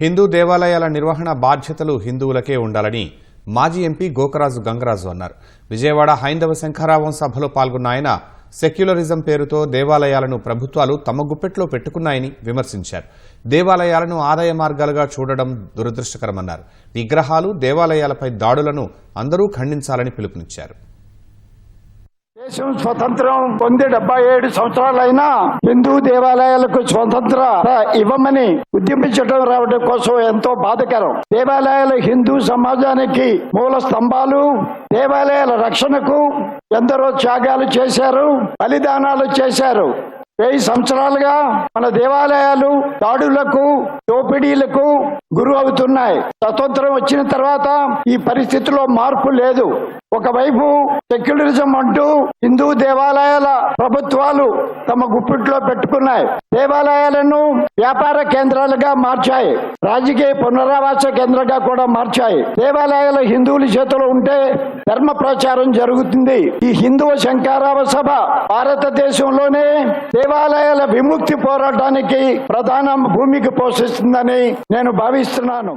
హిందూ దేవాలయాల నిర్వహణ బాధ్యతలు హిందువులకే ఉండాలని మాజీ ఎంపీ గోకరాజు గంగరాజు అన్నారు. విజయవాడ హైందవ శంఖారావం సభలో పాల్గొన్న ఆయన సెక్యులరిజం పేరుతో దేవాలయాలను ప్రభుత్వాలు తమ గుప్పెట్లో పెట్టుకున్నాయని విమర్శించారు. దేవాలయాలను ఆదాయ మార్గాలుగా చూడడం దురదృష్టకరమన్నారు. విగ్రహాలు దేవాలయాలపై దాడులను అందరూ ఖండించాలని పిలుపునిచ్చారు. దేశం స్వతంత్రం పొంది డెబ్బై ఏడు సంవత్సరాలైనా హిందూ దేవాలయాలకు స్వతంత్ర ఇవ్వమని ఉద్యమించడం రావడం కోసం ఎంతో బాధకరం. దేవాలయాలు హిందూ సమాజానికి మూల స్తంభాలు దేవాలయాల రక్షణకు ఎందరో త్యాగాలు చేశారు బలిదానాలు చేశారు. వెయ్యి సంవత్సరాలుగా మన దేవాలయాలు దాడులకు దోపిడీలకు గురి అవుతున్నాయి. స్వతంత్రం వచ్చిన తర్వాత ఈ పరిస్థితిలో మార్పు లేదు. ఒకవైపు సెక్యులరిజం అంటూ హిందూ దేవాలయాల ప్రభుత్వాలు తమ గుప్పిట్లో పెట్టుకున్నాయి. దేవాలయాలను వ్యాపార కేంద్రాలుగా మార్చాయి. రాజకీయ పునరావాస కేంద్రంగా కూడా మార్చాయి. దేవాలయాలు హిందువుల చేతిలో ఉంటే ధర్మ ప్రచారం జరుగుతుంది. ఈ హిందువ శంకారావ సభ భారతదేశంలోనే దేవాలయాల విముక్తి పోరాటానికి ప్రధాన భూమిక పోషిస్తుందని నేను భావిస్తున్నాను.